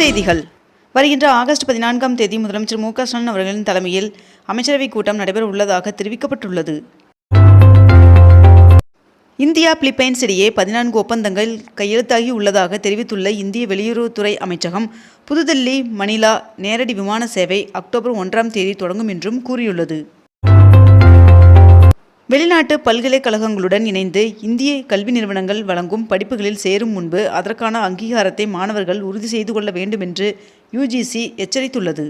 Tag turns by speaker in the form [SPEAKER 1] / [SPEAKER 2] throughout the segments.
[SPEAKER 1] செய்திகள் வருகின்ற ஆகஸ்ட் பதினான்காம் தேதி முதலமைச்சர் மு க ஸ்டாலின் அவர்களின் தலைமையில் அமைச்சரவைக் கூட்டம் நடைபெற உள்ளதாக தெரிவிக்கப்பட்டுள்ளது இந்தியா பிலிப்பைன்ஸ் இடையே பதினான்கு ஒப்பந்தங்கள் கையெழுத்தாகி உள்ளதாக தெரிவித்துள்ள இந்திய வெளியுறவுத்துறை அமைச்சகம் புதுதில்லி மணிலா நேரடி விமான சேவை அக்டோபர் ஒன்றாம் தேதி தொடங்கும் என்றும் கூறியுள்ளது வெளிநாட்டு பல்கலைக்கழகங்களுடன் இணைந்து இந்திய கல்வி நிறுவனங்கள் வழங்கும் படிப்புகளில் சேரும் முன்பு அதற்கான அங்கீகாரத்தை மாணவர்கள் உறுதி செய்து கொள்ள வேண்டும் என்று யுஜிசி எச்சரித்துள்ளது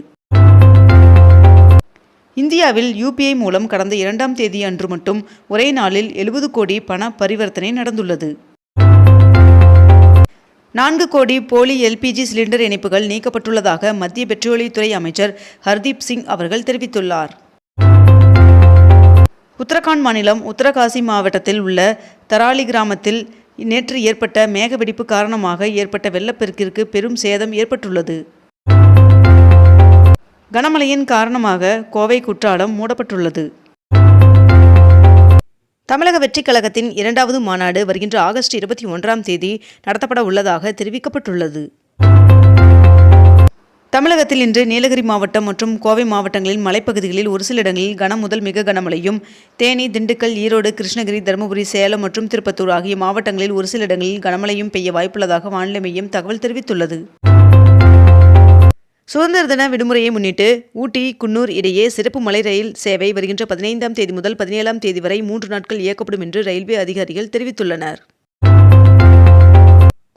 [SPEAKER 1] இந்தியாவில் யூபிஐ மூலம் கடந்த இரண்டாம் தேதி அன்று மட்டும் ஒரே நாளில் எழுபது கோடி பண பரிவர்த்தனை நடந்துள்ளது நான்கு கோடி போலி எல்பிஜி சிலிண்டர் இணைப்புகள் நீக்கப்பட்டுள்ளதாக மத்திய பெட்ரோலியத்துறை அமைச்சர் ஹர்தீப் சிங் அவர்கள் தெரிவித்துள்ளார் உத்தரகாண்ட் மாநிலம் உத்தரகாசி மாவட்டத்தில் உள்ள தராலி கிராமத்தில் நேற்று ஏற்பட்ட மேகவெடிப்பு காரணமாக ஏற்பட்ட வெள்ளப்பெருக்கிற்கு பெரும் சேதம் ஏற்பட்டுள்ளது கனமழையின் காரணமாக கோவை குற்றாலம் மூடப்பட்டுள்ளது தமிழக வெற்றிக் கழகத்தின் இரண்டாவது மாநாடு வருகின்ற ஆகஸ்ட் இருபத்தி ஒன்றாம் தேதி நடத்தப்பட உள்ளதாக தெரிவிக்கப்பட்டுள்ளது தமிழகத்தில் இன்று நீலகிரி மாவட்டம் மற்றும் கோவை மாவட்டங்களின் மலைப்பகுதிகளில் ஒரு சில இடங்களில் கன முதல் மிக கனமழையும் தேனி திண்டுக்கல் ஈரோடு கிருஷ்ணகிரி தருமபுரி சேலம் மற்றும் திருப்பத்தூர் ஆகிய மாவட்டங்களில் ஒரு சில இடங்களில் கனமழையும் பெய்ய வாய்ப்புள்ளதாக வானிலை மையம் தகவல் தெரிவித்துள்ளது சுதந்திர தின விடுமுறையை முன்னிட்டு ஊட்டி குன்னூர் இடையே சிறப்பு மலை ரயில் சேவை வருகின்ற பதினைந்தாம் தேதி முதல் பதினேழாம் தேதி வரை மூன்று நாட்கள் இயக்கப்படும் என்று ரயில்வே அதிகாரிகள் தெரிவித்துள்ளனர்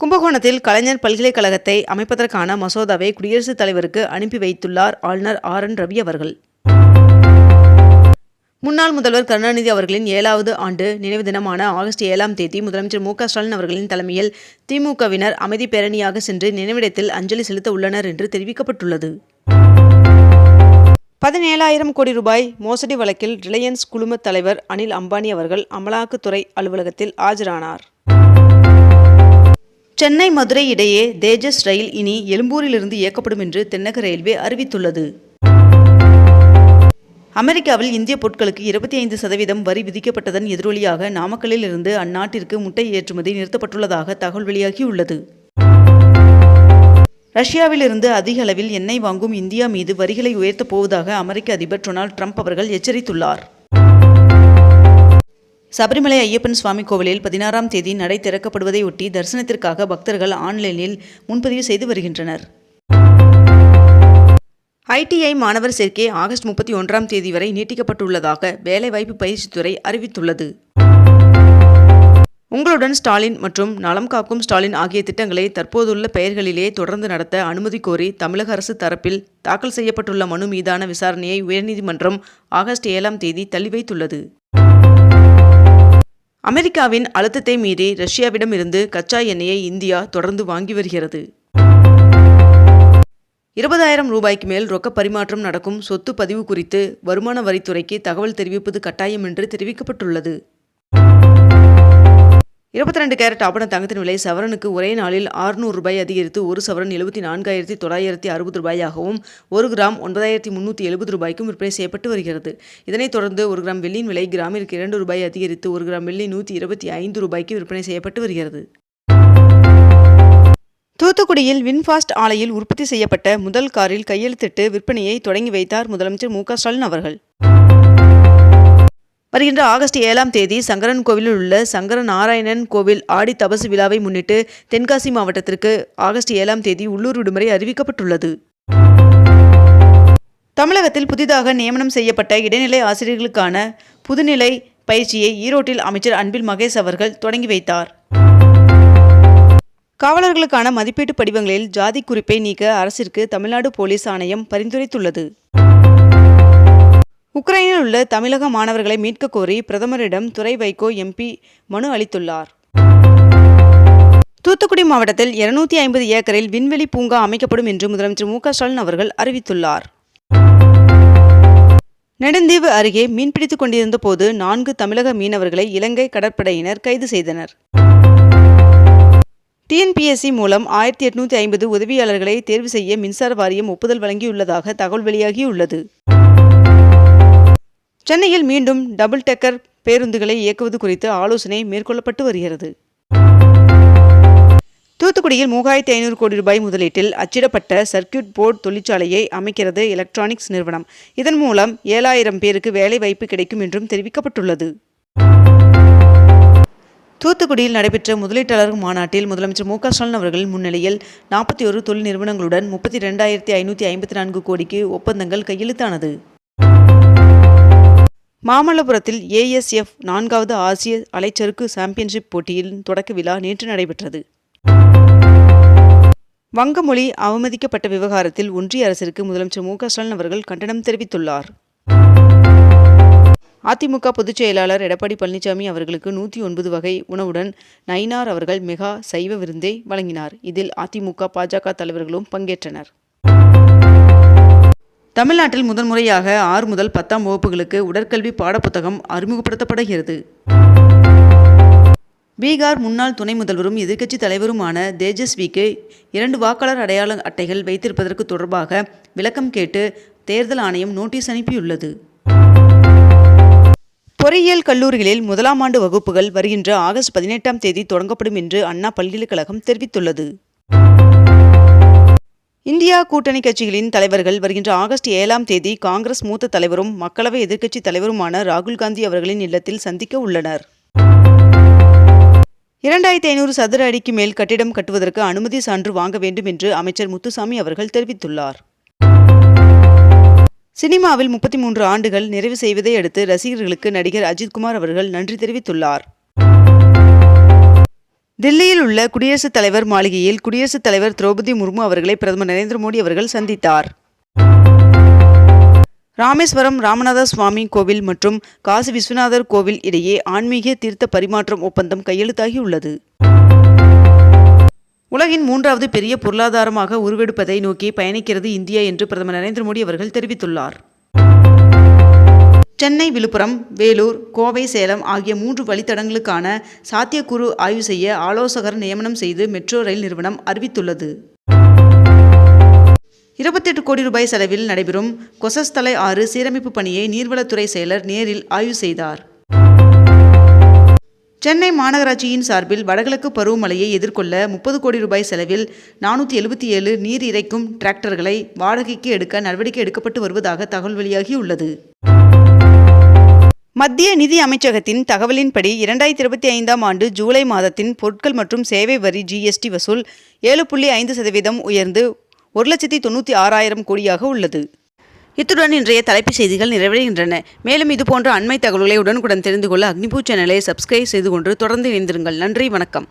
[SPEAKER 1] கும்பகோணத்தில் கலைஞர் பல்கலைக்கழகத்தை அமைப்பதற்கான மசோதாவை குடியரசுத் தலைவருக்கு அனுப்பி வைத்துள்ளார் ஆளுநர் ஆர் என் ரவி அவர்கள் முன்னாள் முதல்வர் கருணாநிதி அவர்களின் ஏழாவது ஆண்டு நினைவு தினமான ஆகஸ்ட் ஏழாம் தேதி முதலமைச்சர் மு ஸ்டாலின் அவர்களின் தலைமையில் திமுகவினர் அமைதி பேரணியாக சென்று நினைவிடத்தில் அஞ்சலி செலுத்த உள்ளனர் என்று தெரிவிக்கப்பட்டுள்ளது பதினேழாயிரம் கோடி ரூபாய் மோசடி வழக்கில் ரிலையன்ஸ் குழும தலைவர் அனில் அம்பானி அவர்கள் அமலாக்கத்துறை அலுவலகத்தில் ஆஜரானார் சென்னை மதுரை இடையே தேஜஸ் ரயில் இனி எழும்பூரிலிருந்து இயக்கப்படும் என்று தென்னக ரயில்வே அறிவித்துள்ளது அமெரிக்காவில் இந்திய பொருட்களுக்கு இருபத்தி ஐந்து சதவீதம் வரி விதிக்கப்பட்டதன் எதிரொலியாக நாமக்கல்லில் இருந்து அந்நாட்டிற்கு முட்டை ஏற்றுமதி நிறுத்தப்பட்டுள்ளதாக தகவல் வெளியாகியுள்ளது ரஷ்யாவிலிருந்து அதிக அளவில் எண்ணெய் வாங்கும் இந்தியா மீது வரிகளை உயர்த்தப் போவதாக அமெரிக்க அதிபர் டொனால்ட் ட்ரம்ப் அவர்கள் எச்சரித்துள்ளார் சபரிமலை ஐயப்பன் சுவாமி கோவிலில் பதினாறாம் தேதி நடை திறக்கப்படுவதையொட்டி தரிசனத்திற்காக பக்தர்கள் ஆன்லைனில் முன்பதிவு செய்து வருகின்றனர் ஐடிஐ மாணவர் சேர்க்கை ஆகஸ்ட் முப்பத்தி ஒன்றாம் தேதி வரை நீட்டிக்கப்பட்டுள்ளதாக வேலைவாய்ப்பு பயிற்சித்துறை அறிவித்துள்ளது உங்களுடன் ஸ்டாலின் மற்றும் நலம் காக்கும் ஸ்டாலின் ஆகிய திட்டங்களை தற்போதுள்ள பெயர்களிலே தொடர்ந்து நடத்த அனுமதி கோரி தமிழக அரசு தரப்பில் தாக்கல் செய்யப்பட்டுள்ள மனு மீதான விசாரணையை உயர்நீதிமன்றம் ஆகஸ்ட் ஏழாம் தேதி தள்ளி வைத்துள்ளது அமெரிக்காவின் அழுத்தத்தை மீறி ரஷ்யாவிடம் இருந்து கச்சா எண்ணெயை இந்தியா தொடர்ந்து வாங்கி வருகிறது இருபதாயிரம் ரூபாய்க்கு மேல் ரொக்க பரிமாற்றம் நடக்கும் சொத்து பதிவு குறித்து வருமான வரித்துறைக்கு தகவல் தெரிவிப்பது கட்டாயம் என்று தெரிவிக்கப்பட்டுள்ளது இருபத்தி ரெண்டு கேரட் ஆபண தங்கத்தின் விலை சவரனுக்கு ஒரே நாளில் ஆறுநூறு ரூபாய் அதிகரித்து ஒரு சவரன் எழுபத்தி நான்காயிரத்தி தொள்ளாயிரத்தி அறுபது ரூபாயாகவும் ஒரு கிராம் ஒன்பதாயிரத்தி முன்னூற்றி எழுபது ரூபாய்க்கும் விற்பனை செய்யப்பட்டு வருகிறது இதனைத் தொடர்ந்து ஒரு கிராம் வெள்ளியின் விலை கிராமிற்கு இரண்டு ரூபாய் அதிகரித்து ஒரு கிராம் வெள்ளி நூற்றி இருபத்தி ஐந்து ரூபாய்க்கு விற்பனை செய்யப்பட்டு வருகிறது தூத்துக்குடியில் வின்ஃபாஸ்ட் ஆலையில் உற்பத்தி செய்யப்பட்ட முதல் காரில் கையெழுத்திட்டு விற்பனையை தொடங்கி வைத்தார் முதலமைச்சர் மு ஸ்டாலின் அவர்கள் வருகின்ற ஆகஸ்ட் ஏழாம் தேதி சங்கரன் கோவிலில் உள்ள சங்கர நாராயணன் கோவில் ஆடி தபசு விழாவை முன்னிட்டு தென்காசி மாவட்டத்திற்கு ஆகஸ்ட் ஏழாம் தேதி உள்ளூர் விடுமுறை அறிவிக்கப்பட்டுள்ளது தமிழகத்தில் புதிதாக நியமனம் செய்யப்பட்ட இடைநிலை ஆசிரியர்களுக்கான புதுநிலை பயிற்சியை ஈரோட்டில் அமைச்சர் அன்பில் மகேஷ் அவர்கள் தொடங்கி வைத்தார் காவலர்களுக்கான மதிப்பீட்டு படிவங்களில் ஜாதி குறிப்பை நீக்க அரசிற்கு தமிழ்நாடு போலீஸ் ஆணையம் பரிந்துரைத்துள்ளது உக்ரைனில் உள்ள தமிழக மாணவர்களை மீட்கக் கோரி பிரதமரிடம் துறை வைகோ எம்பி மனு அளித்துள்ளார் தூத்துக்குடி மாவட்டத்தில் இருநூத்தி ஐம்பது ஏக்கரில் விண்வெளி பூங்கா அமைக்கப்படும் என்று முதலமைச்சர் மு ஸ்டாலின் அவர்கள் அறிவித்துள்ளார் நெடுந்தீவு அருகே மீன்பிடித்துக் கொண்டிருந்த போது நான்கு தமிழக மீனவர்களை இலங்கை கடற்படையினர் கைது செய்தனர் டிஎன்பிஎஸ்சி மூலம் ஆயிரத்தி எட்நூத்தி ஐம்பது உதவியாளர்களை தேர்வு செய்ய மின்சார வாரியம் ஒப்புதல் வழங்கியுள்ளதாக தகவல் வெளியாகியுள்ளது சென்னையில் மீண்டும் டபுள் டெக்கர் பேருந்துகளை இயக்குவது குறித்து ஆலோசனை மேற்கொள்ளப்பட்டு வருகிறது தூத்துக்குடியில் மூவாயிரத்தி ஐநூறு கோடி ரூபாய் முதலீட்டில் அச்சிடப்பட்ட சர்க்கியூட் போர்டு தொழிற்சாலையை அமைக்கிறது எலக்ட்ரானிக்ஸ் நிறுவனம் இதன் மூலம் ஏழாயிரம் பேருக்கு வேலை வாய்ப்பு கிடைக்கும் என்றும் தெரிவிக்கப்பட்டுள்ளது தூத்துக்குடியில் நடைபெற்ற முதலீட்டாளர் மாநாட்டில் முதலமைச்சர் மு க ஸ்டாலின் அவர்களின் முன்னிலையில் நாற்பத்தி ஒரு தொழில் நிறுவனங்களுடன் முப்பத்தி ரெண்டாயிரத்தி ஐநூற்றி ஐம்பத்தி நான்கு கோடிக்கு ஒப்பந்தங்கள் கையெழுத்தானது மாமல்லபுரத்தில் ஏஎஸ்எஃப் நான்காவது ஆசிய அலைச்சறுக்கு சாம்பியன்ஷிப் போட்டியின் தொடக்க விழா நேற்று நடைபெற்றது வங்கமொழி அவமதிக்கப்பட்ட விவகாரத்தில் ஒன்றிய அரசிற்கு முதலமைச்சர் மு ஸ்டாலின் அவர்கள் கண்டனம் தெரிவித்துள்ளார் அதிமுக பொதுச் செயலாளர் எடப்பாடி பழனிசாமி அவர்களுக்கு நூற்றி ஒன்பது வகை உணவுடன் நயினார் அவர்கள் மெகா சைவ விருந்தை வழங்கினார் இதில் அதிமுக பாஜக தலைவர்களும் பங்கேற்றனர் தமிழ்நாட்டில் முதன்முறையாக ஆறு முதல் பத்தாம் வகுப்புகளுக்கு உடற்கல்வி பாடப்புத்தகம் அறிமுகப்படுத்தப்படுகிறது பீகார் முன்னாள் துணை முதல்வரும் எதிர்க்கட்சித் தலைவருமான தேஜஸ்விக்கு இரண்டு வாக்காளர் அடையாள அட்டைகள் வைத்திருப்பதற்கு தொடர்பாக விளக்கம் கேட்டு தேர்தல் ஆணையம் நோட்டீஸ் அனுப்பியுள்ளது பொறியியல் கல்லூரிகளில் முதலாம் ஆண்டு வகுப்புகள் வருகின்ற ஆகஸ்ட் பதினெட்டாம் தேதி தொடங்கப்படும் என்று அண்ணா பல்கலைக்கழகம் தெரிவித்துள்ளது இந்தியா கூட்டணி கட்சிகளின் தலைவர்கள் வருகின்ற ஆகஸ்ட் ஏழாம் தேதி காங்கிரஸ் மூத்த தலைவரும் மக்களவை எதிர்க்கட்சி தலைவருமான ராகுல் காந்தி அவர்களின் இல்லத்தில் சந்திக்க உள்ளனர் இரண்டாயிரத்தி ஐநூறு சதுர அடிக்கு மேல் கட்டிடம் கட்டுவதற்கு அனுமதி சான்று வாங்க வேண்டும் என்று அமைச்சர் முத்துசாமி அவர்கள் தெரிவித்துள்ளார் சினிமாவில் முப்பத்தி மூன்று ஆண்டுகள் நிறைவு செய்வதை அடுத்து ரசிகர்களுக்கு நடிகர் அஜித்குமார் அவர்கள் நன்றி தெரிவித்துள்ளார் தில்லியில் உள்ள குடியரசுத் தலைவர் மாளிகையில் குடியரசுத் தலைவர் திரௌபதி முர்மு அவர்களை பிரதமர் நரேந்திர மோடி அவர்கள் சந்தித்தார் ராமேஸ்வரம் ராமநாத சுவாமி கோவில் மற்றும் காசி விஸ்வநாதர் கோவில் இடையே ஆன்மீக தீர்த்த பரிமாற்றம் ஒப்பந்தம் கையெழுத்தாகி உள்ளது உலகின் மூன்றாவது பெரிய பொருளாதாரமாக உருவெடுப்பதை நோக்கி பயணிக்கிறது இந்தியா என்று பிரதமர் நரேந்திர மோடி அவர்கள் தெரிவித்துள்ளார் சென்னை விழுப்புரம் வேலூர் கோவை சேலம் ஆகிய மூன்று வழித்தடங்களுக்கான சாத்தியக்கூறு ஆய்வு செய்ய ஆலோசகர் நியமனம் செய்து மெட்ரோ ரயில் நிறுவனம் அறிவித்துள்ளது இருபத்தெட்டு கோடி ரூபாய் செலவில் நடைபெறும் கொசஸ்தலை ஆறு சீரமைப்பு பணியை நீர்வளத்துறை செயலர் நேரில் ஆய்வு செய்தார் சென்னை மாநகராட்சியின் சார்பில் வடகிழக்கு பருவமழையை எதிர்கொள்ள முப்பது கோடி ரூபாய் செலவில் நானூற்றி எழுபத்தி ஏழு நீர் இறைக்கும் டிராக்டர்களை வாடகைக்கு எடுக்க நடவடிக்கை எடுக்கப்பட்டு வருவதாக தகவல் வெளியாகியுள்ளது மத்திய நிதி அமைச்சகத்தின் தகவலின்படி இரண்டாயிரத்தி இருபத்தி ஐந்தாம் ஆண்டு ஜூலை மாதத்தின் பொருட்கள் மற்றும் சேவை வரி ஜிஎஸ்டி வசூல் ஏழு புள்ளி ஐந்து சதவீதம் உயர்ந்து ஒரு லட்சத்தி தொண்ணூற்றி ஆறாயிரம் கோடியாக உள்ளது
[SPEAKER 2] இத்துடன் இன்றைய தலைப்புச் செய்திகள் நிறைவடைகின்றன மேலும் இதுபோன்ற அண்மை தகவல்களை உடனுக்குடன் தெரிந்து கொள்ள அக்னிபூ சேனலை சப்ஸ்கிரைப் செய்து கொண்டு தொடர்ந்து இணைந்திருங்கள் நன்றி வணக்கம்